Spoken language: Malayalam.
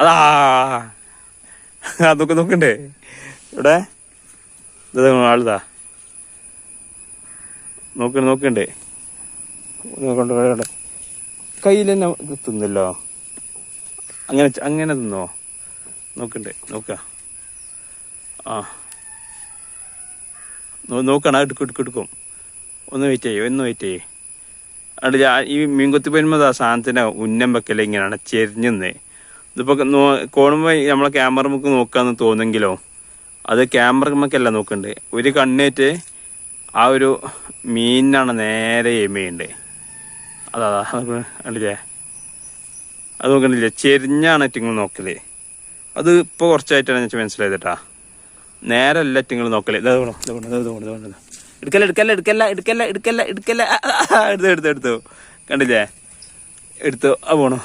അതാ. അതൊക്കെ നോക്കണ്ടേ. ഇവിടെ. ആളുതാ. നോക്കണ്ട. നോക്കണ്ടേ കയ്യിൽ തന്നെ തിന്നല്ലോ. അങ്ങനെ അങ്ങനെ തിന്നോ? നോക്കണ്ടേ നോക്ക. ആ. നോക്കണം എടുക്കും എടുക്കും എടുക്കും. ഒന്ന് വെയിറ്റ് ചെയ്യോ ഒന്ന് വെയിറ്റ് ചെയ്യേ. അവിടെ ഈ മീൻകൊത്തി വരുമ്പോൾ ആ സാധനത്തിന്റെ ഉന്നം വെക്കല ഇങ്ങനെയാണ് ചെരിഞ്ഞെന്ന് ഇതിപ്പോൾ നോ കാണുമ്പോൾ നമ്മളെ ക്യാമറ നമുക്ക് നോക്കാന്ന് തോന്നെങ്കിലോ അത് ക്യാമറ നമുക്കല്ല നോക്കണ്ടേ. ഒരു കണ്ണേറ്റ് ആ ഒരു മീനാണ് നേരെ എമ്മയുണ്ട് അതാ അല്ലേ അത് നോക്കണില്ലേ ചെരിഞ്ഞാണ് ഇറ്റിങ്ങൾ നോക്കൽ. അത് ഇപ്പോൾ കുറച്ചായിട്ടാണ് എനിക്ക് മനസ്സിലായത് നേരെ അല്ല ഇറ്റിങ്ങൾ നോക്കൽ. എടുക്കല്ല എടുക്കല്ല എടുക്കല്ല എടുക്കല്ല എടുക്കല്ല എടുക്കല്ല. എടുത്തു എടുത്തു എടുത്തു. കണ്ടില്ലേ? എടുത്തു ആ പോണു?